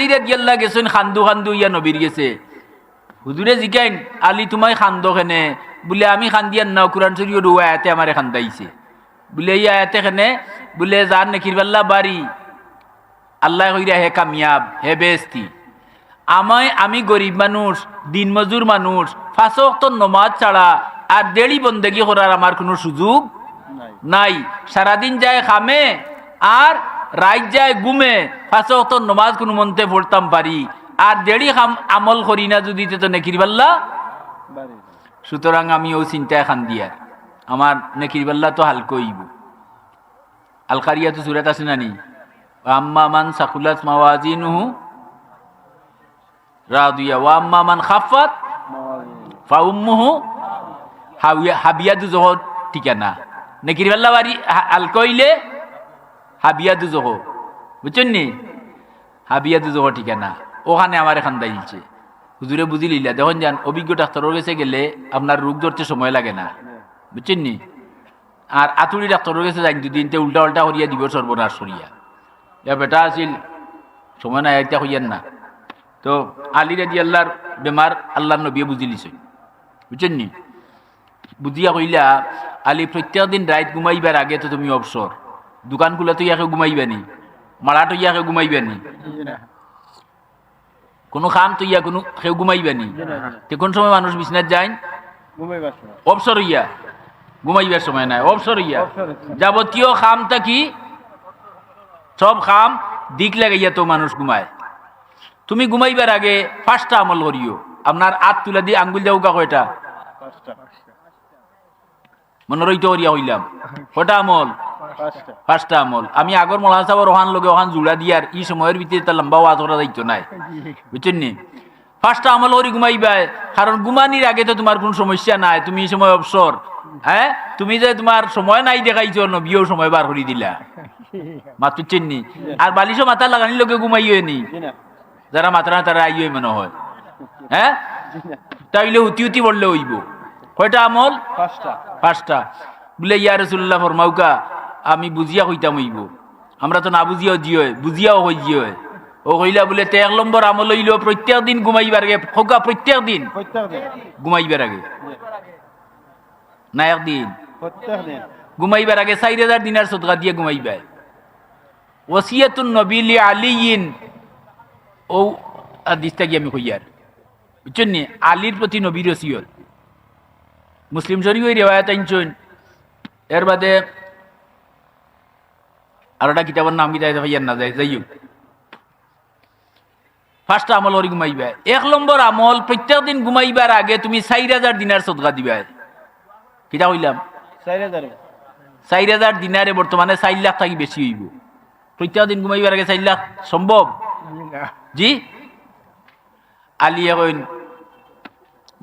আলীরে গিয়াল্লা গেছেন খান্দু খান্দু ইয়া নবীর গেছে। হুজুরে জিকাইন আলী তোমায় খান্দ খেনে বলে আমি খান্দিয়ান না কোরআন শরীফ রুয়া আয়াতে আমারে খান্দাইছে বলে এই আয়াতে খেনে বলে যার নেকির পাল্লা বাড়ি আল্লাহ কইরা হে কামিয়াব হে বেস্তি আমায় আমি গরিব মানুষ দিনমজুর মানুষ ফাঁসক তো নমাজ ছাড়া আর দেড়ি বন্দেগি করার আমার কোনো সুযোগ নাই। সারাদিন যায় খামে আর রাত যায় গুমে ফাঁসক তো নমাজ কোনো মন্তে পড়তাম পারি। আর খাম আমল করি না যদি তো নেকির পাল্লা সুতরাং আমি ও চিন্তায় খান দিয়া। আমার নেকির পাল্লা তো হালকা হইব আলকারিয়া তো সুরাত আছে না নি? আম্মা মান সাকুলাত মাওয়াজিনুহু রাদিয়া। ওয়া আম্মা মান খাফাত ফাউম্মুহু হাবিয়া হাবিয়া দু জহ ঠিকানা। নেকির পাল্লা বাড়ি আল কইলে হাবিয়া দু জহ। বুঝছেন নি? হাবিয়া দু জহ ঠিকানা। ওখানে আমার এখান দাইছে হুজুরে বুঝি লিলা দেখুন যান অভিজ্ঞ ডাক্তারের কাছে গেলে আপনার রোগ ধরতে সময় লাগে না। বুঝছেন নি? আর আতুরি ডাক্তারের কাছে যাই, দুদিন তে উল্টা উল্টা করিয়া দিব সর্বনাশ করিয়া। ইয়া বেটা আছিল, সময় নাই একটা হইয়ান না। তো আলী রাজি আল্লাহর বেমার আল্লাহর নবীয়ে বুঝি লিছেন। বুঝছেন নি? বুঝিয়া কইলা, আলী প্রত্যেক দিন রাত ঘুমাইবার আগে তো তুমি অবসর। দোকান খুলে তো ইয়াকে ঘুমাইবা নি মারা তো ইয়াকে ঘুমাইবা নি কোনো খাম তো ইয়া কোনো কেউ ঘুমাইবা নি তে কোন সময় মানুষ বিছনাত যায় অবসর হইয়া ঘুমাইবার সময় নাই অবসর হইয়া। যাবতীয় খামটা কি? সব খাম দিক লাগাইয়া তো মানুষ ঘুমায়। তুমি ঘুমাইবার আগে ফার্স্টটা আমল করিও। আপনার হাত তুলা দিয়ে আঙ্গুল যাও কয়টা মনে রইতে করিয়া হইলাম। কটা আমল? ফার্স্টটা আমল। আমি আগর মৌলানা সাহেব রোহান লগে ওখান জুড়া দিয়ার এই সময়ের ভিতরে তার লম্বা ওয়াজ করা দায়িত্ব নাই। বুঝছেন নি? ফার্স্টটা আমল করি ঘুমাইবাই কারণ ঘুমানির আগে তো তোমার কোনো সমস্যা নাই। তুমি এই সময় অবসর। হ্যাঁ? তুমি যে তোমার সময় নাই দেখাইছো, নবীও সময় বার করে দিলা। মাতুর চেননি আর বালিশও মাথা লাগানি লোকে ঘুমাইও নি। যারা মাত্রা তারা আইও মনে হয়। হ্যাঁ? তাইলে উতি উতি বললে হইব। কয়টা আমল? পাঁচটা। বলে ইয়া রসুল্লাহ ফরমাউকা আমি বুঝিয়া কইতাম হইব। আমরা তো না বুঝিয়াও জিও বুঝিয়াও হই জিও ও কইলা বলে তে এক নম্বর আমল হইল প্রত্যেক দিন ঘুমাইবার আগে খোকা প্রত্যেক দিন? ঘুমাইবার আগে। না একদিন? ঘুমাইবার আগে চার হাজার দিনার সদকা দিয়ে ঘুমাইবাই ওসিয়াতুন নবিলি আলিয়িন। ও দিস্তা গিয়ে আমি কইয়ার বুঝছেন নি? আলীর প্রতি নবীর ওসিয়ত। মুসলিম শরীফ ওই রেওয়ায়ত আনছেন। এর বাদে আর একটা কিতাবের নাম কিতা ভাইয়ার না? যায় যাইও ফার্স্ট আমল ওরি ঘুমাইবা। এক নম্বর আমল প্রত্যেক দিন ঘুমাইবার আগে তুমি চার হাজার দিনার সদকা দিবা। কিতা কইলাম? চার হাজার দিনারে বর্তমানে চার লাখ থাকি বেশি হইব। প্রত্যেক দিন ঘুমাইবার আগে চার লাখ সম্ভব? জি? আলিয়া কইন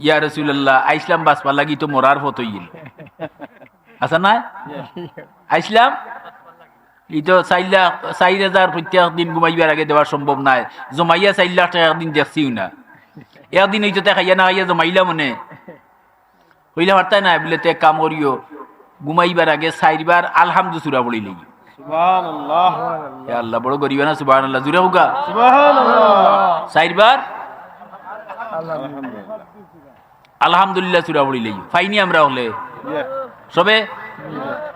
ইয়া রসুল্লাহ আইসলাম বাসপা লাগি তো মরার ফত হইল আচ্ছা না? আইসলাম? ই তো চার লাখ চার হাজার প্রত্যেক দিন ঘুমাইবার আগে দেওয়া সম্ভব নাই। জমাইয়া চার লাখ টাকা একদিন দেখছিও না। একদিন হইতো তে খাইয়া না খাইয়া জমাইলা মনে হইলে পারতাই না বলে তে কাম করিও। ঘুমাইবার আগে চারবার আলহামদু সুরা পড়ি লাগি আল্লাহ বড় গরিব না সুবাহ আল্লাহ জুড়ে হোকা। চারবার আলহামদুলিল্লাহ। সুরা পড়ি লাগি। ফাইনি আমরা হলে। সবে?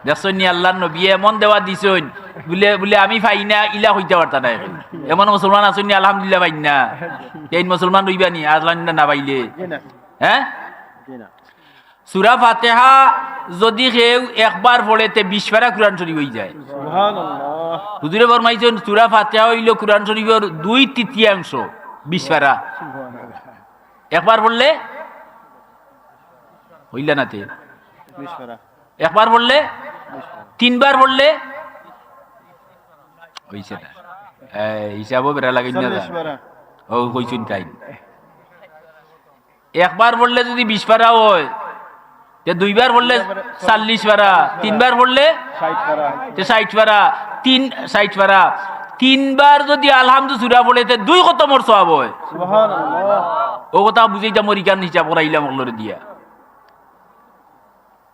দেখছেন নি আল্লাহ নবী এমন দেওয়া দিছেন বলে বলে আমি ফাই না ইলা হইতে পারতা না এমন মুসলমান আছেন নি আলহামদুলিল্লাহ পাই না। এই মুসলমান রইবা নি আল্লাহ না পাইলে হ্যাঁ? সুরা ফাতেহা যদি কেউ একবার পড়ে তে বিশ পারা কোরআন শরীফ হয়ে যায়। হুজুরে ফরমাইছেন সুরা ফাতেহা হইল কোরআন শরীফের দুই তৃতীয়াংশ বিশ পারা। একবার পড়লে হইলা না তে? একবার পড়লে তিনবার পড়লে হইছে না। হিসাবও বেড়া লাগাই না ও কইছুন তাই। একবার পড়লে যদি বিশ পারা হয় তে দুইবার পড়লে চাল্লিশ পারা। তিনবার পড়লে তে ষাট পারা। তিন ষাট পারা। তিনবার যদি আলহামদু সুরা তে দুই কত মোর সব হয়? ও কথা বুঝাইটা মরিকান হিসাব করাইলাম দিয়া।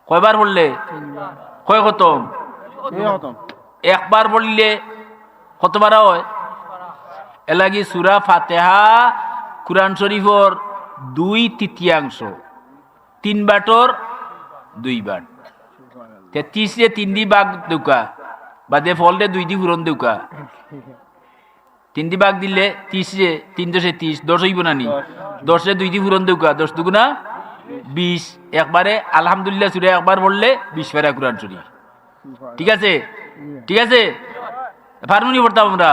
কয়বার পড়লে কয় খতম? একবার পড়লে কতবার হয়? এলাগি সুরা ফাতেহা কুরআন শরীফর দুই তৃতীয়াংশ। তিন বাটর দুই বাট। তেত্রিশে তিন দি বাঘ দেউকা বাদে ফলতে দুই দি ফুরন দেউকা তিন দি বাঘ দিলে ত্রিশে তিন দশে ত্রিশ দশ হইব না নি দশে দুই দি ফুরন দেউকা দশ দুগুনা বিশ। একবারে আলহামদুলিল্লাহ সুরে একবার পড়লে বিশ ফেরা কুরআন শরীফ। ঠিক আছে? ঠিক আছে? ফার্মুনি পড়তাম আমরা।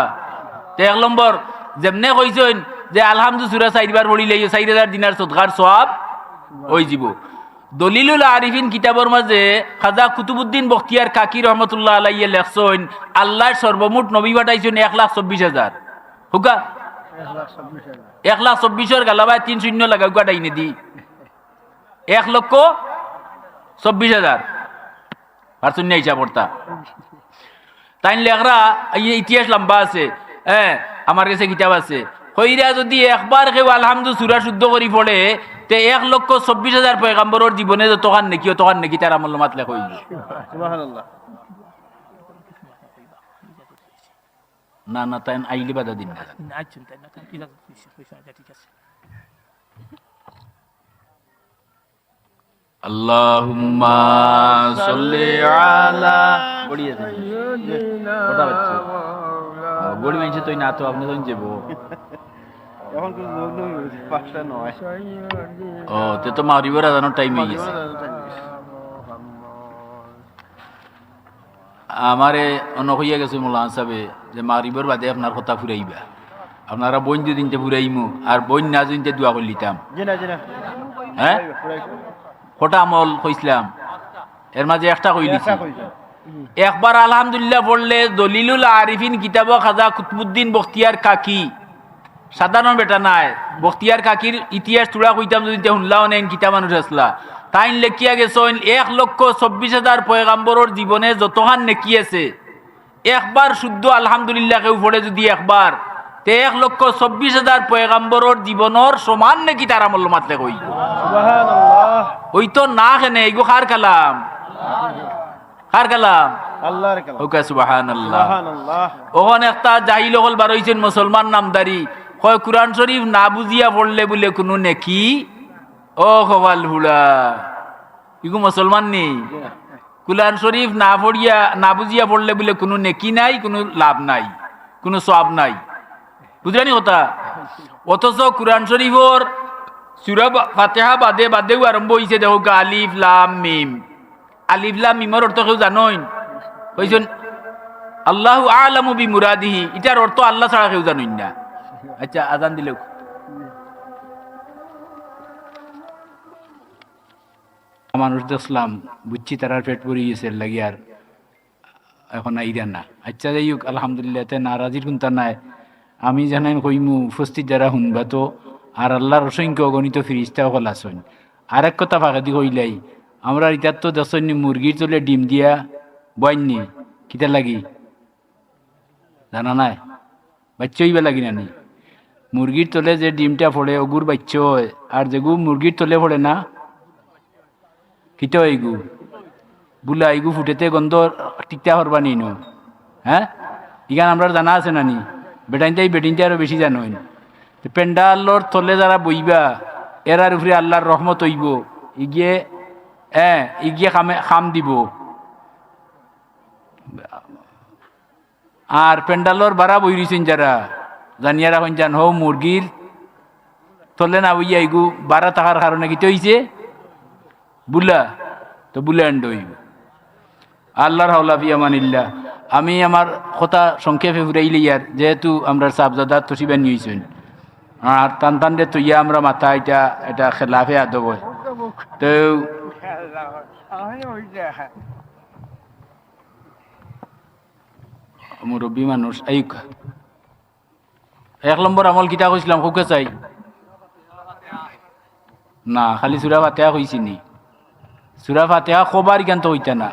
তো এক নম্বর, যেমনে কইছেন যে আলহামদু সুরা চাইবার পড়িলে চাইর হাজার দিনার সদকার সব ওই যাব। দলিলুল আরিফিন কিতাবর মাঝে খাজা কুতুবুদ্দিন বখতিয়ার কাকি রহমতুল্লাহ আলাইয়ে লেখছেন, আল্লাহর সর্বমোট নবী পাঠাইছেন এক লাখ চব্বিশ হাজার। হুকা? এক লাখ চব্বিশের গালাবায় তিন শূন্য লাগা গাটাইনে দি এক লক্ষ চব্বিশ হাজার। আর শূন্য হিসাব পড়তা তাই লেখরা এই ইতিহাস লম্বা আছে হ্যাঁ আমার কাছে কিতাব আছে। হইরা যদি একবার কেউ আলহামদু সুরা শুদ্ধ করি পড়ে তে এক লক্ষ চব্বিশ হাজার পয়গাম্বরের জীবনে যতখান নেকি অতখান নেকি তার আমল মাত লেখ হইল না না তাই আইলি বাধা দিন না আচ্ছা তাই না কি লাগে পয়সা আচ্ছা ঠিক আছে আল্লাহুম্মা সাল্লি আলা বড়িয়ে দেন ওটা বাচ্চা বড়ি মাইছে তুই না তো আপনি তো যাব এখন কিন্তু লগ্ন পাঁচটা নয়। ও তে তো মারিবার আদানোর টাইম হয়ে গেছে। আমারে অনক হইয়া গেছে মোলান সাহেবে যে মারিবার বাদে আপনার কথা ফুরাইবা। আপনারা বইন দিনতে ফুরাইমু আর বইন না দিনতে দোয়া করলিতাম। হ্যাঁ? কটা আমল কইছিলাম। এর মাঝে একটা কইলিছি একবার আলহামদুলিল্লাহ পড়লে দলিলুল আরিফিন কিতাব খাজা কুতবুদ্দিন বখতিয়ার কাকি। সাধারণ বেটা নাই। বখতিয়ার কাকির ইতিহাস তুড়া কইতাম যদি শুনলাও নেন কিতা মানুষ আসলা। তাইন লেখিয়া গেছেন এক লক্ষ চব্বিশ হাজার পয়গাম্বরের জীবনে যতখান নেকি আছে একবার শুদ্ধ আলহামদুলিল্লাহ কেউ পড়ে যদি একবার তে এক লক্ষ চব্বিশ হাজার পয়গাম্বরের জীবনের সমান নাকি তার আমল মাতলে কই ওই তো না খেনে এগো খার কালাম। খার কালাম। ওকে সুবাহান আল্লাহ ওখান একটা জাহিল হল বার হইছেন মুসলমান নামদারি। কুরআন শরীফ না বুঝিয়া পড়লে বলে কোনো নেকি? ও খবাল হুড়া ইগু মুসলমান নেই। কুরআন শরীফ না পড়িয়া না বুঝিয়া পড়লে বলে কোনো নেকি নাই কোনো লাভ নাই কোনো সব নাই। বুঝলেনি কথা? অথচ কুরআন শরীফর সুরা ফাতেহা বাদে বাদেও আরম্ভ হয়েছে দেখো আলিফ লাম মিম আলিফ লাম মিমর অর্থ কেউ জানোই কইছেন আল্লাহ আলামু বি মুরাদিহি এটার অর্থ আল্লাহ ছাড়া কেউ জানুন না আচ্ছা আজান দিলে মানুষ দেখলাম বুঝছি তারার পেট পড়ে গেছে লাগি আর এখন আইরা না আচ্ছা যাই হোক আলহামদুলিল্লাহ তে নারাজির কোনটা নাই আমি জানাই কইমু উপস্থিত যারা শুনবা তো আর আল্লাহর অসংখ্য অগণিত ফিরিস্তা সকল আসন। আর এক কথা ফাঁকা দি কইলাই, আমরা ইতার তো দেখছি মুরগির চলে ডিম দিয়া বয়নি কিতা লাগি? জানা নাই? বাচ্চা হইবা লাগি না নি মুরগির তলে যে ডিমটা পড়ে ওগুর বাচ্চা হয়, আর যেগু মুরগির তলে পড়ে না, কিতা এগু বুলা এগু ফুটেতে গন্ধ টিকটা হরবা নি নো হ্যাঁ? ইখান আমরা জানা আছে না নি বেটাইনটাই বেটিনটা আরও বেশি জানোই পেন্ডালর তলে যারা বইবা, এরার উপরে আল্লাহর রহমত হইব। ইগিয়ে হ্যাঁ ইগিয়ে খামে, খাম দিব। আর পেন্ডালর বাড়া বই রইছেন যারা জানিয়া রাখুন জান হো মুরগির তলে না বইয়া ইগু বাড়া থাকার কারণে কি হইছে। বুলা, তো বুলা এন্ড হইব। আল্লাহর হাওলা ফিয়ামানিল্লা আমি আমার কথা সংক্ষেপে ফুরাইলে ইয়ার, যেহেতু আমরা সাবজাদা তসিবা নিয়েছেন। আর টান টান দে তুইয়া আমরা মাথা এটা এটা খেলাফে আদব তো মুরব্বী মানুষ, এই এক নম্বর আমল কিতা কইছিলাম, খুকে চাই। না, খালি সুরা ফাতেহা কইছি নি। সুরা ফাতেহা কবার জ্ঞান তো হইতা না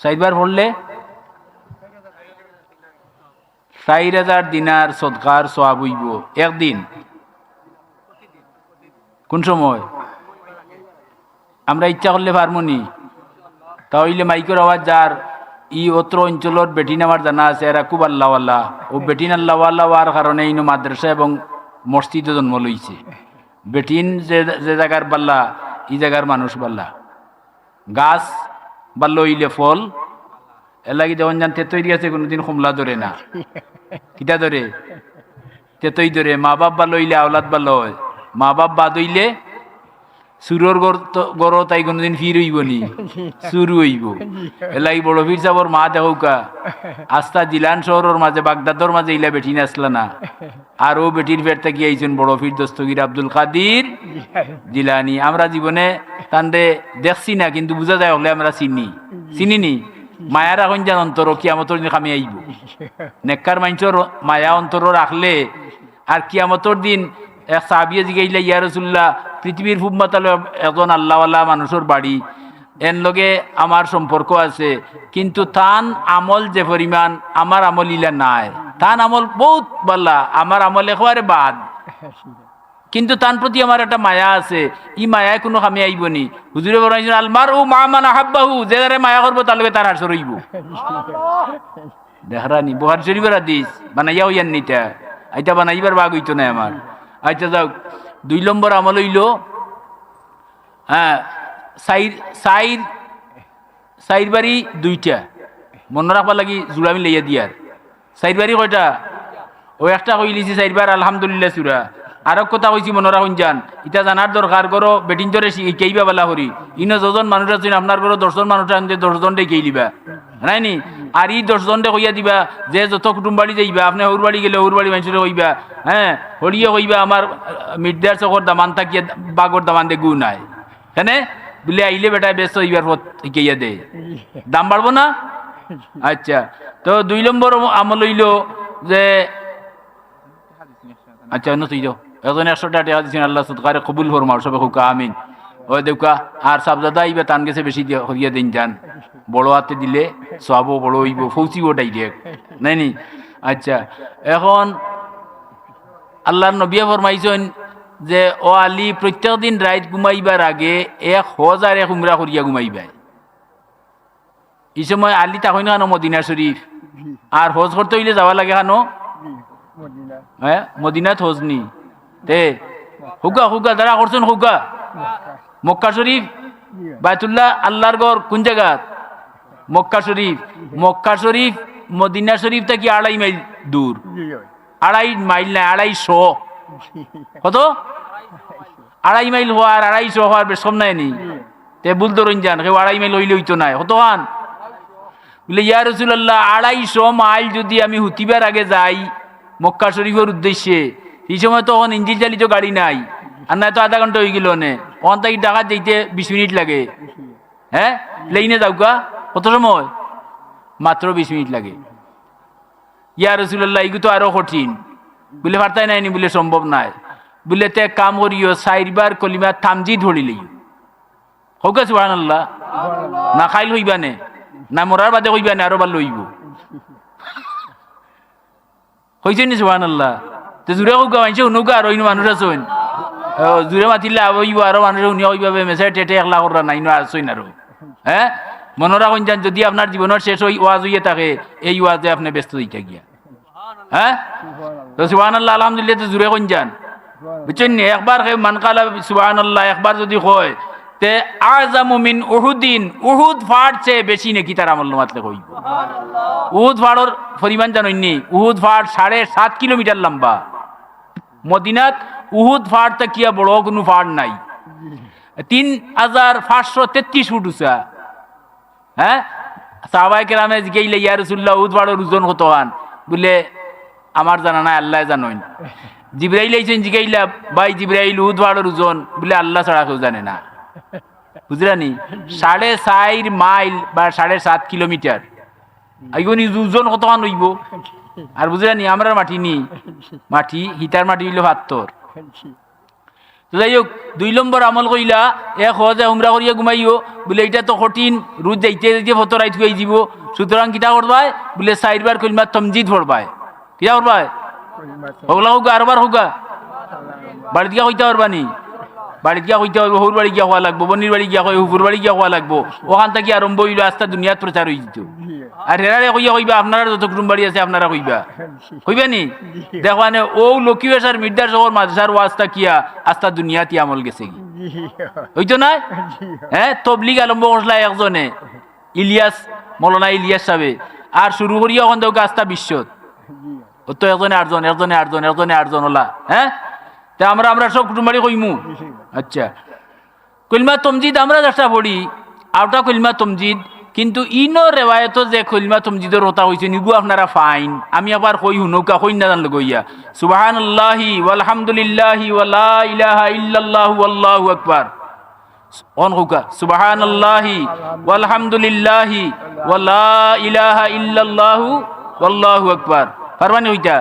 চাইবার পড়লে চার হাজার দিনার সৎকার সোয়াব হইব। একদিন। কোন সময়? আমরা ইচ্ছা করলে পারমনি তাহলে মাইকের আওয়াজ যার, ই অত্র অঞ্চলত বেটিন আমার জানা আছে, এরা খুব আল্লাহওয়াল্লা ও বেটিন আল্লাহওয়াল্লা হওয়ার কারণে ইনো মাদ্রাসা এবং মসজিদে জন্ম লইছে। বেটিন যে যে জায়গার বাল্লা, ই জায়গার মানুষ বাল্লা। গাছ বা লইলে ফল এলাকি যেমন জান তেতই দিয়েছে, কোনোদিন কমলা ধরে না। কিতা ধরে? তেতই ধরে। মা বাপ বা লইলে আওলাদ বা লয়। মা বাপ বাদ হইলে সুরর গর তাই কোনোদিন ফির হইব নি। সুর হইব। এলাই বড় ফির সাবর মা দেখৌকা আস্তা জিলান শহরের মাঝে, বাগদাদর মাঝে ইলা বেটি নাচলা না। আর ও বেটির ফের থেকে আইছেন বড় ফির দস্তগির আব্দুল কাদির জিলানি। আমরা জীবনে তান্ডে দেখছি না, কিন্তু বুঝা যায় হলে আমরা চিনি। চিনিনি? মায়ার এখন যান অন্তর, কিয়ামতর দিন খামি আইব। নেককার মানুষের মায়া অন্তর রাখলে আর কিয়ামতর দিন এক সাহাবিয়ে জিগাইলে ইয়া রসুল্লাহ পৃথিবীর ফুবমাতালে এজন আল্লাহওয়ালা মানুষের বাড়ি। এর লগে আমার সম্পর্ক আছে, কিন্তু তান আমল যে পরিমাণ, আমার আমল ইলা নাই। তান আমল বহুত বাল্লা আমার আমল একেবারে বাদ। কিন্তু তার প্রতি আমার একটা মায়া আছে। ই মায়ায় কোনো খামি আইব নি। হুজুরে বলাইছেন আলমার ও মা মান আহাব্বাহু যে যারে মায়া করব তার লগে তার হাসর রইব দেখরানি বুহার শরীফের হাদিস বানাইয়া হইয়ান নিটা আইটা বানাইবার বাগ হইতো না আমার। আইটা যাও, দুই নম্বর আমল হইল হ্যাঁ সাইর সাইর সাইর বাড়ি দুইটা। মনে রাখবার লাগি জুড়ামি লইয়া দিয়ার। সাইর বাড়ি কয়টা? ও একটা কইলিছি চাইবার আলহামদুলিল্লাহ সুরা। আর কথা কইছি মনে রাখুন যান ইটা জানার দরকার করো বেটিন জরে কেইবা বেলা করি ইনো যজন মানুষ আছেন আপনার ঘরে দশজন মানুষ আনতে দশজন ডে কেই দিবা। নাই নি? আর ই দশজন ডে কইয়া দিবা, যে যত কুটুম বাড়ি যাইবা, আপনি হৌর বাড়ি গেলে হৌর বাড়ি মানুষের কইবা হ্যাঁ হরিয়ে কইবা আমার মির্দার চকর দামান থাকিয়া বাগর দামান দে গু নাই। হ্যাঁ বলে আইলে বেটায় ব্যস্ত হইবার পথ কেইয়া দে। দাম বাড়বো না? আচ্ছা। তো দুই নম্বর আমল হইল যে আচ্ছা অন্য তুই যাও এখন একশো টাকা দিচ্ছেন আল্লাহ সৎকারে কবুল ফরমার সবে খুকা আমিন। ও দেউকা আর সাবজাদা আইবে তান গেছে বেশি হরিয়া দিন যান। বড় হাতে দিলে সবও বড় হইব ফৌসিও ডাইরেক্ট নাই নি? আচ্ছা এখন আল্লাহর নবিয়া ফরমাইছেন যে ও আলি প্রত্যেক দিন রাইত ঘুমাইবার আগে এক হজ আর এক উমরা করিয়া ঘুমাইবাই এই সময় আলি তাকই না মদিনা শরীফ। আর হজ করতে হইলে যাওয়া লাগে হানো? হ্যাঁ মদিনাত হজনি তে হুকা হুকা যারা করছেন হুকা মক্কা শরীফ বায়তুল্লাহ আল্লাহর গড় কোন জায়গাত মক্কা শরীফ। মক্কা শরীফ, মদিনা শরীফ থেকে আড়াই মাইল দূর। আড়াই মাইল না আড়াইশো কত? আড়াই মাইল হওয়ার আড়াইশো হওয়ার বেশ নাই নি। তে বুল ধরুন যান, কেউ আড়াই মাইল হইলে হইতো নাই। কত হান বলে, ইয়া রসুল্লাহ আড়াইশো মাইল যদি আমি হুতিবার আগে যাই, মক্কা শরীফের উদ্দেশ্যে এই সময় তো ইঞ্জিন চালিত গাড়ি নাই। আর না তো আধা ঘণ্টা হয়ে গেল নে। ওখান থেকে ঢাকা যেতে বিশ মিনিট লাগে। হ্যাঁ? প্লেনে যাওকা কত সময়? মাত্র বিশ মিনিট লাগে। ইয়া রসুল্লাহ এগুলো তো আরও কঠিন। বলে পারতাই নাইনি বলে সম্ভব নাই। বলে তে কাম করিও চাইবার কলিমা থামজি ধরিলেই হোক সুহান আল্লাহ না খাইল হইবা নে? না মরার বাদে হইবা নে? আরও বার লইব। হয়েছে নি সুহান আল্লাহ তো জুড়ে হোক মানছে উনুকা আর অন্য মানুষ আছেন জুড়ে মাতিলে আবইব আরও মানুষ উনি হইবাবে মেসাই টেটে একলা করা নাই না আসইন আরও হ্যাঁ মনে রাখুন যান যদি আপনার জীবনের শেষ ওই ওয়াজ হইয়ে থাকে এই ওয়াজে আপনি ব্যস্ত দিতে গিয়া হ্যাঁ তো সুবাহ আল্লাহ আলহামদুলিল্লাহ তো জুড়ে কোন যান বুঝছেন নি একবার হে মানকালা সুবাহ আল্লাহ একবার যদি হয় তে আজামু মিন উহুদিন উহুদ ফাড়ছে বেশি নাকি তার আমল মাতলে কইব। উহুদ ফাড়র পরিমাণ জানেননি উহুদ ফাড় সাড়ে সাত কিলোমিটার লম্বা। মদিনাত উহুদ ফাড় কিয়া বড় কোনো ফাড় নাই। তিন হাজার পাঁচশো তেত্রিশ ফুট উঁচা হ্যাঁ? সাহবাই কেরামে জিগাইলে ইয়া রসুল্লাহ উহুদ ফাড়র ওজন কত হান? বলে, আমার জানা নাই, আল্লাহ জানেন জিব্রাইল আইছেন জিগাইলা ভাই জিব্রাইল, উহুদ ফাড়র ওজন। বলে, আল্লাহ ছাড়া কেউ জানে না। বুঝলানি সাড়ে চার মাইল বা সাড়ে সাত কিলোমিটার। আইগনি ওজন কতখান হইব? আর বুঝলে নি আমরা মাটি নি। মাটি হিতার মাটি হইল ভাত্তর তো যাই হোক দুই নম্বর আমল কইলা এ সহজে উমরা করিয়া ঘুমাইও বলে এটা তো কঠিন রোজ যাইতে যাইতে ফতরাই থুয়াই দিব সুতরাং কিতা করবাই? বলে চাইরবার কইমা তমজিদ ভরবাই কিতা করবাই? হগলা হোক আরবার হোক বাড়ি দিকে হইতে পারবানি বাড়িত গিয়া হইতে হইব, হুর বাড়ি গিয়া হওয়া লাগবো, বনির বাড়ি গিয়া হইব হুপুর বাড়ি গিয়া হওয়া লাগবো। ওখান থেকে আরম্ভ হইল, আস্তা দুনিয়াত প্রচার হয়ে যেত আর হেরারে কইয়া কইবা, আপনারা যত কুটুম বাড়ি আছে, আপনারা কইবা। কইবা নি? দেখবানে ও লক্ষ্মী বেশার মির্দার শহর মাদ্রাসার ওয়াজটা কিয়া, আস্তা দুনিয়াতি আমল গেছে কি হইতো না? হ্যাঁ তবলিগ আরম্ভ করলা একজনে, ইলিয়াস, মৌলানা ইলিয়াস সাহেবে। আর শুরু করিয়া ওখান থেকে আস্তা বিশ্বত। তো একজনে আটজন একজনে আটজন একজনে আটজন ওলা হ্যাঁ? তা আমরা আমরা সব কুটুম্বাড়ি কইমু। আচ্ছা। কলমা তমজিদ আমরা যেটা পড়ি। আউটা কলমা তমজিদ। কিন্তু ইনো রেওয়ায়ত যে কলমা তমজিদের কথা হয়েছে নিগু আপনারা ফাইন। আমি আবার কই হুনৌকা কই না জানলো গইয়া সুবাহান আল্লাহি ওয়ালহামদুলিল্লাহি ওয়ালা ইলাহা ইল্লাল্লাহু আল্লাহু আকবার। অন কৌকা সুবাহান আল্লাহি ওয়ালহামদুলিল্লাহি ওয়ালা ইলাহা ইল্লাল্লাহু আল্লাহু আকবার। পারবানি হইতা?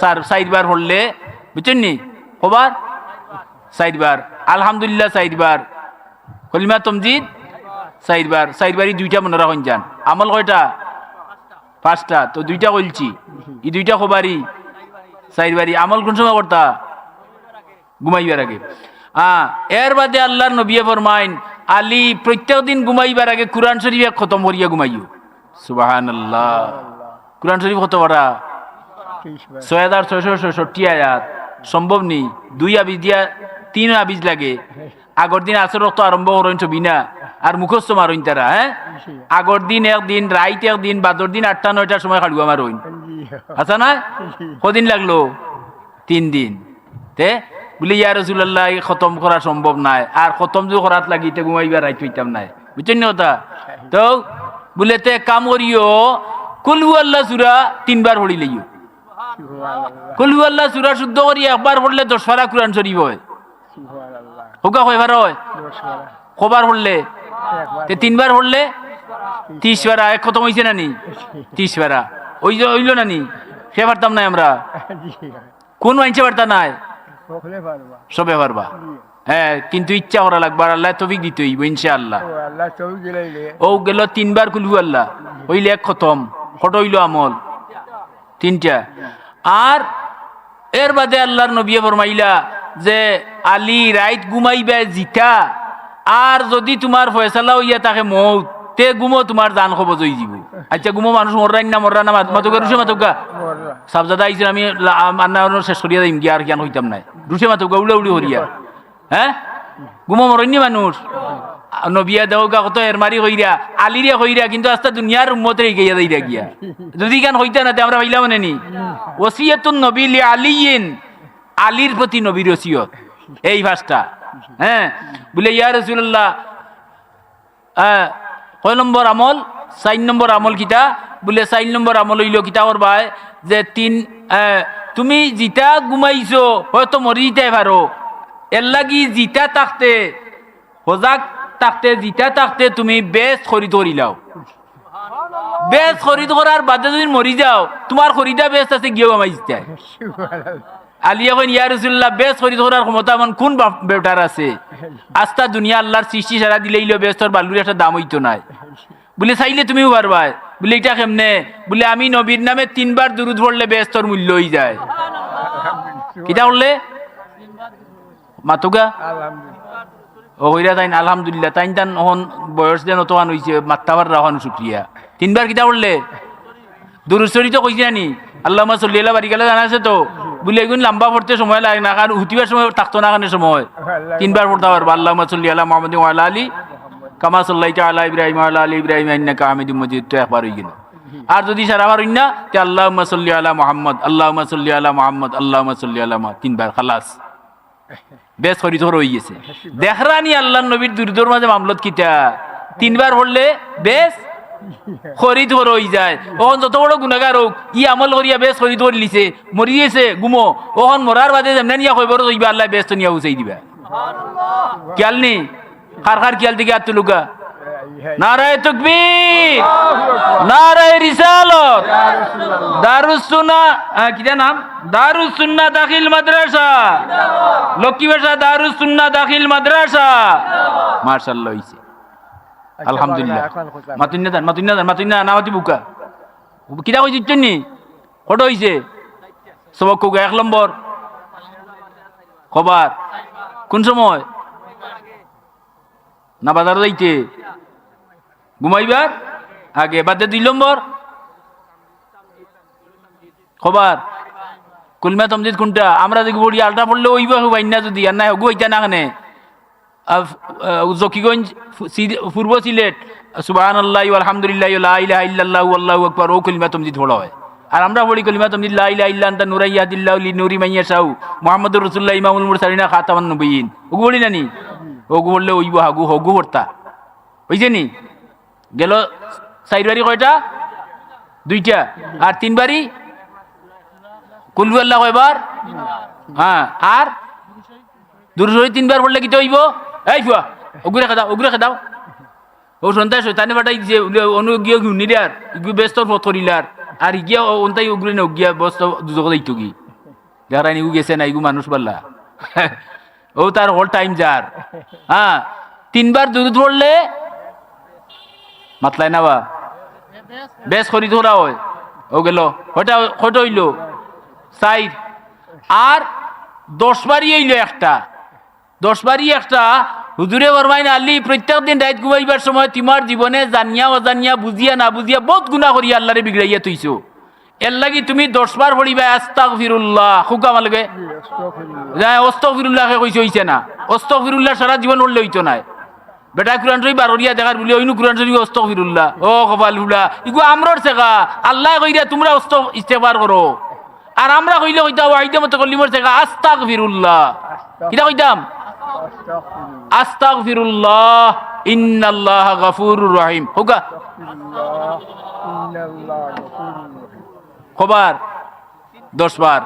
স্যার সাইডবার হলে বুঝছেন নি? কবার? সাইডবার আলহামদুলিল্লাহ সাইডবার কলিমা তমজিদ? সাইডবার সাইডবারই দুইটা মনে রাখুন যান। আমল কয়টা? পাঁচটা। তো দুইটা কলছি এই দুইটা খবরই সাইডবারি আমল কোন সময় করতা? ঘুমাইবার আগে। হ্যাঁ এর বাদে আল্লাহর নবিয়ে ফরমাইন, আলী প্রত্যেক দিন ঘুমাইবার আগে কোরআন শরীফ খতম করিয়া ঘুমাইও। সুবাহান আল্লাহ কোরআন শরীফ কত বড়া? ছয় হাজার ছয়শো ছষট্টি আয়াত। সম্ভব নেই। দুই আবিজ দিয়া তিন আবিজ লাগে। আগর দিন আসর রক্ত আরম্ভ করেন ছবি না। আর মুখস্থ মারইন তারা হ্যাঁ আগর দিন একদিন রাইত একদিন বাদর দিন আটটা নয়টার সময় খাড়ুয়া মারইন আচ্ছা না? কদিন লাগল? তিন দিন। তে, বলে, ইয়া রসুল্লাহ খতম করা সম্ভব নাই। আর খতম যদি করাত লাগি তে ঘুমাইবার রাইত হইতাম নাই। বুঝছেন না কথা? তো, বলে, তে, কাম করিও কুলহু আল্লাহ সুরা তিনবার পড়ি লইও। কুলহু আল্লাহ সুরা শুদ্ধ করি একবার পড়লে দশ ফারা কোরআন শরীফ হয়। হোকা কয়বার হয়? কবার পড়লে? তে তিনবার পড়লে? ত্রিশ পারা এক খতম হয়েছে না নি ত্রিশ পারা ওই যে হইল না নি সে পারতাম নাই আমরা। কোন মাইনসে পারতা নাই? সবে পারবা। হ্যাঁ কিন্তু ইচ্ছা করা লাগবে আর আল্লাহ তবিক দিতে হইব ইনশাআল্লাহ। ও গেল তিনবার কুলহু আল্লাহ। হইলে এক খতম। কত হইল আমল। তিনটা। আর এর বাদে আল্লাহর নবী ফরমাইলা যে আলী রাইত ঘুমাইবে জিতা আর যদি তোমার ফয়সালা হইয়া তাকে মৌত তে গুমো তোমার জান খবর জই দিব আচ্ছা গুমো মানুষ মররাই না মররা না মাতুকা রুষে মাতুকা সাবজাদা আইছিল আমি আন্না শেষ করিয়া দিম গিয়া আর জ্ঞান হইতাম নাই। রুষে মাতুকা উড়ে উড়ি হরিয়া। হ্যাঁ? গুমো মরইনি মানুষ? নবিয়া দেওগা কত এরমারি হইরা আলিরিয়া হইরা কিন্তু আস্তা দুনিয়ার উম্মতে গিয়া দেইরা গিয়া যদি গান হইতা না আমরা পাইলাম মানে নি? ওসিয়াতুন নবী লি আলিয়িন। আলীর প্রতি নবীর ওসিয়ত। এই ভাষটা। হ্যাঁ? বলে ইয়া রাসূলুল্লাহ হ্যাঁ কয় নম্বর আমল? চার নম্বর আমল কিতা? বলে চার নম্বর আমল হইল কিতা করবাই যে তিন তুমি জিতা ঘুমাইছো হয়তো মরি যেতে পারো। এর লাগি জিতা থাকতে সজাগ থাকতে জিতা থাকতে তুমি বেশ খরিদ করিলাও বেশ খরিদ করার বাদে যদি মরি যাও তোমার খরিদা বেশ আছে গিয়েও আমাই জিতায় আলিয়া কইন ইয়া রাসূলুল্লাহ বেশ খরিদ করার ক্ষমতা এমন কোন বেটার আছে? আস্তা দুনিয়া আল্লাহর সৃষ্টি সারা দিলেইলো বেস্তর বালুর একটা দাম হইতো নাই। বলে চাইলে তুমিও পারবা বলে এটা কেমনে? বলে আমি নবীর নামে তিনবার দুরুদ পড়লে বেস্তর মূল্য হয়ে যায়। কিটা করলে মাতুগা? ও হইরা তাইন, আলহামদুলিল্লাহ, তাইন তান হন বয়স দেন অতহান হইছে মাত্তাবার রাহান শুক্রিয়া। তিনবার কিতা করলে দুরুস্তরি তো কইছি নানি আল্লাহ চল্লিয়ালা বাড়ি গেলে জানা আছে তো? বলে এগুন লম্বা পড়তে সময় লাগে না কারণ হুতিবার সময় থাকতো না কারণে সময়। তিনবার পড়তে পারব আল্লাহ চল্লিয়ালা মোহাম্মদ ওয়ালা আলী কামা সাল্লাইতা আলা ইব্রাহিম আলা আলী ইব্রাহিম আইন্নাকা হামিদুম মজিদ। তো একবার হয়ে গেল। আর যদি সারাবার হইন না, তে আল্লাহ সাল্লি আলা মোহাম্মদ আল্লাহ সাল্লি আলা মোহাম্মদ আল্লাহ সাল্লি আলা মুহাম্মদ। তিনবার, খালাস। বেশ খরিদ হয়ে গেছে। দেখরানি আল্লাহ নবীর দুর্দর মাঝে মামলত কিটা তিনবার পড়লে বেশ খরিদ হর হয়ে যায়। ওখন যত বড় গুণাগার হোক ই আমল করিয়া বেশ খরিদ করে লিছে মরি গেছে গুমো। ওখন মরার বাদে যেমন নিয়া কইবার হইবা আল্লাহ বেশ নিয়া উচাই দিবা। কিয়াল নি? কার খার কিয়াল থেকে আত্মলুকা নারায় তকবীর নারায় রিসালত। দারুসুন্না কিটা নাম? দারুসুন্না দাখিল মাদ্রাসা। লক্ষ্মী ভাষা দারুসুন্না দাখিল মাদ্রাসা। মার্শাল্লাহ হইছে। আলহামদুলিল্লাহ। মাতুন্না দান মাতুন্না দান মাতুন্না নামাতি বুকা কিটা কই দিচ্ছেন নি কত হইছে। সবক কুকা এক নম্বর। খবর। কোন সময়? না বাজার যাইতে। ঘুমাইবার আগে বাদে দুই নম্বর। খবর। কুলমা তমজিদ কোনটা? আমরা দেখি পড়ি আলটা পড়লে ওইবা হবাই না যদি, আর নাই হগু হইতা না খানে। জকিগঞ্জ পূর্ব সিলেট। সুবাহান আল্লাহ আলহামদুলিল্লাহ ইলাহা ইল্লাল্লাহু, আল্লাহু আকবার, ও কলিমা তমজিদ পড়া হয়। আর আমরা পড়ি কলিমা তমজিদ, লা ইলাহা ইল্লা আনতা নুরাইয়াদিল্লাহু লি নূরি মাইয়া শাউ। মুহাম্মাদুর রাসূলুল্লাহ, ইমামুল মুরসালিনা, খাতামান নবিয়িন। ওগু পড়ি না নি? ওগু পড়লে ওইব হাগু, হগু পড়তা। হইছে নি? গেল সাইড বাড়ি কয়টা? দুইটা। আর তিন বাড়ি কুলবু আল্লাহ কয়বার হ্যাঁ আর দুরুসরি তিনবার পড়লে কি হইব? এই ফুয়া ওগুরে খেদাও ওগুরে খেদাও। ও সন্তান শৈতানে বাটাই যে অনু গিয়ে ঘুর্নি আর ইগু ব্যস্ত করিলার আর ইগিয়া অন্তাই উগরে না গিয়া বস্ত দুজক দিত কি? যারা নিগু গেছে না ইগু মানুষ পাল্লা। ও তার হোল টাইম যার হ্যাঁ তিনবার দুরুদ পড়লে মাতলাই না বা বেশ করি ধরা হয়। ও গেল। কয়টা কয়টা হইল। সাইড আর দশ বারই হইল একটা। দশ বারই একটা হুজুরে বরমাই না আল্লি প্রত্যেক দিন রাত ঘুমাইবার সময় তোমার জীবনে জানিয়া অজানিয়া বুঝিয়া না বুঝিয়া বহুত গুণা করিয়া আল্লাহরে বিগড়াইয়া তুইছো এর লাগি তুমি দশ বার পড়িবা আস্তাক ফিরুল্লাহ খুকা মালগে অস্তক ফিরুল্লাহকে কইছে হইছে না। অস্তক ফিরুল্লাহ সারা জীবন পড়লে হইতো নাই। বেটা কুরান শরীফ বাররিয়া দেখার বলি ওইনু কুরান শরীফ অস্তক ফিরুল্লাহ ও কপাল হুলা। ইগু আমরর শেখা আল্লাহ কইরা তোমরা অস্ত ইস্তেফার করো। আর আমরা কইলে কইতাম ওয়াইদা মতো কলিমর শেখা আস্তাক ফিরুল্লাহ কিটা কইতাম? আস্তাক ফিরুল্লাহ ইন্নাল্লাহ গাফুরুর রহিম। হোকা খবর। দশ বার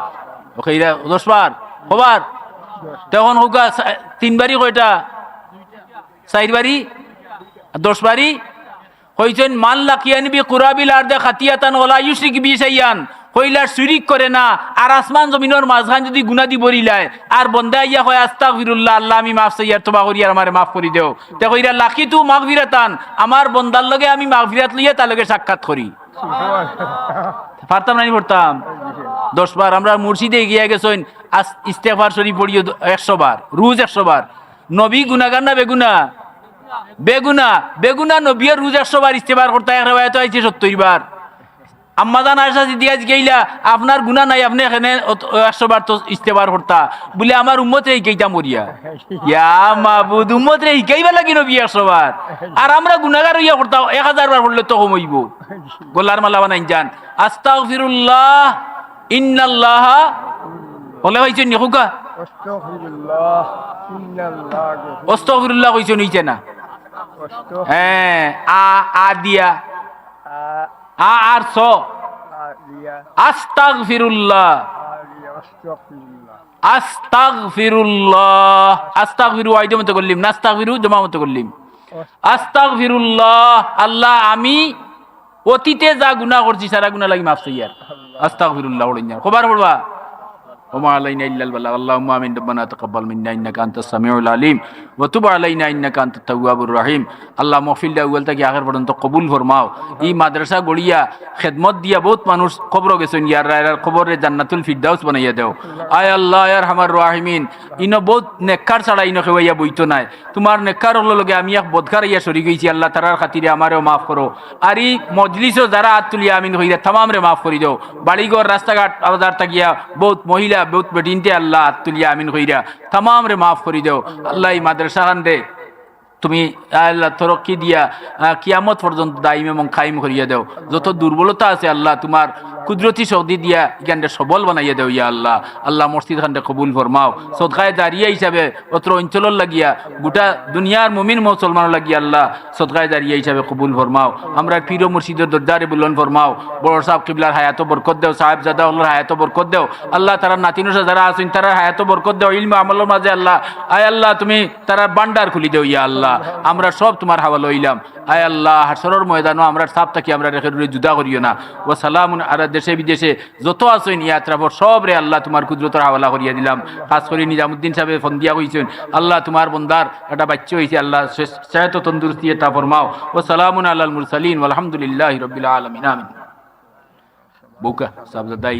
ওকে দশ বার খবর। তখন হোকা তিনবারই কয়টা? চার বাড়ি দশ বাড়ি মান লাকিয়ান বি কুরাবিল আর দে খাতিয়াতান ওলা ইউসিক বি সাইয়ান হইলার শিরিক করে না, আর আসমান জমিনের মাঝখান যদি গুনা দি বরিলায় আর বন্দা ইয়া হয় আস্তাক ফিরুল্লাহ আল্লাহ আমি মাফ চাইয়ার তোবা করি, আর আমারে মাফ করি দেও। তে কইরা লাখি তু মাফ ফিরাতান আমার বন্দার লগে আমি মাফ ফিরাত লইয়া তার লগে সাক্ষাৎ করি। পারতাম নি পড়তাম? দশ বার আমরা মুর্শিদে গিয়া গেছেন ইস্তেফার শরীফ পড়িও একশো বার, রোজ একশো বার। নবী গুনাগার না বেগুনা? বেগুনা বেগুনা নবিয়া রোজ একশো বার ইস্তেফার করতে এক রেবায়ত আইছে সত্তর বার। আম্মাদান আয়সা সিদ্দিকা গেইলা আপনার গুণা নাই আপনি এখানে একশো বার তো ইস্তেফার করতা। বলে আমার উম্মত রে ইকাইতা মরিয়া। ইয়া মাবুদ উম্মত রে ইকাইবা লাগি নবী একশো বার। আর আমরা গুনাগার ইয়া করতা এক হাজার বার পড়লে তো কমইব গোলার মালা বানাই যান। আস্তাগফিরুল্লাহ ইন্নাল্লাহ। বলে হইছে নি হুকা আস্তাগফিরুল্লাহ ইন্নাল্লাহ। অস্তগফিরুল্লাহ কইছে নিচে না। হ্যাঁ আ আ দিয়া। আ, আর স? আস্তাগফিরুল্লাহ। আস্তাগফিরুল্লাহ। আস্তাগফিরু আইডে মতো করলিম নাস্তাগফিরু জমা মতো করলিম। আস্তাগফিরুল্লাহ, আল্লাহ, আমি অতীতে যা গুনাহ করছি, সারা গুনাহ লাগি মাফ চাইয়ার আস্তাগফিরুল্লাহ ওড়িন খবর পড়বা? وما علينا الا البلاغ اللهم امين ربنا تقبل منا انك انت السميع العليم وتب علينا انك انت التواب الرحيم আল্লাহ মহফিল আউয়াল থেকে আখের পর্যন্ত কবুল ফরমাও এই মাদ্রাসা গড়িয়া খেদমত দিয়া বহুত মানুষ খবর গেছেন ইয়ার রায়ের খবরে জান্নাতুল ফিরদাউস বানাইয়া দেও আয় আল্লাহ ইয়ার হামার রাহিমিন ইনো বহুত নেককার ছাড়া ইনো খেওয়াইয়া বইতো নাই তোমার নেককার হলো লগে আমি এক বদকার ইয়া সরি গেছি আল্লাহ তারার খাতিরে আমারেও মাফ করো আর এই মজলিসও যারা হাত তুলিয়া আমিন হইয়া তামাম রে মাফ করি দাও বাড়িঘর রাস্তাঘাট আবাদার তাকিয়া বহুত মহিলা বহুত বেটিনতে আল্লাহ তুলিয়া আমিন হইরা তামাম রে মাফ করি দেও। আল্লাহ মাদ্রাসা খান রে। তুমি, আল্লাহ তরক্কি দিয়া কিয়ামত পর্যন্ত দাইম এবং খাইম করিয়া দেও। যত দুর্বলতা আছে আল্লাহ, তোমার কুদরতি শক্তি দিয়া এখানটা সবল বানাইয়া দেও ইয়া আল্লাহ। আল্লাহ মসজিদ খানটা কবুল ফরমাও। সদকায় দাঁড়িয়ে হিসাবে অত্র অঞ্চলের লাগিয়া, গোটা দুনিয়ার মুমিন মুসলমানের লাগিয়া আল্লাহ সদকায় দাঁড়িয়ে হিসাবে কবুল ফরমাও। আমরা পীর মুর্শিদের দরজারে বুলন ফরমাও। বড় সাহেব কিবলার হায়াত বরকত দেও, সাহেব জাদা আল্লাহর হায়াত বরকত দেও। আল্লাহ তারা নাতিনুসা যারা আছেন, তারা হায়াত বরকত দেও। ইলম আমলের মাঝে আল্লাহ, আয় আল্লাহ তুমি তারা বান্ডার খুলি দেও ইয়া আল্লাহ। আমরা সব তোমার হাওয়া লইলাম। আয় আল্লাহ হাসরের ময়দানও আমরা সাপ থাকি আমরা রেখে জুদা করিও না। ও সালাম আর দেশে বিদেশে, যত আছেন ইয়াত্রাফর সব রে আল্লাহ তোমার কুদরতর হাওয়ালা করিয়া দিলাম। খাস করে নিজামুদ্দিন সাহেব দিয়া কইছেন, আল্লাহ তোমার বন্দার একটা বাচ্চা হয়েছে আল্লাহ সেহত তন্দুরস্তি এটা ফরমাও। ও সালামুন আল্লাহ মুরসালিন আলহামদুলিল্লাহ রবিল আলমিন, আমিন। বউকা সাবজা দাই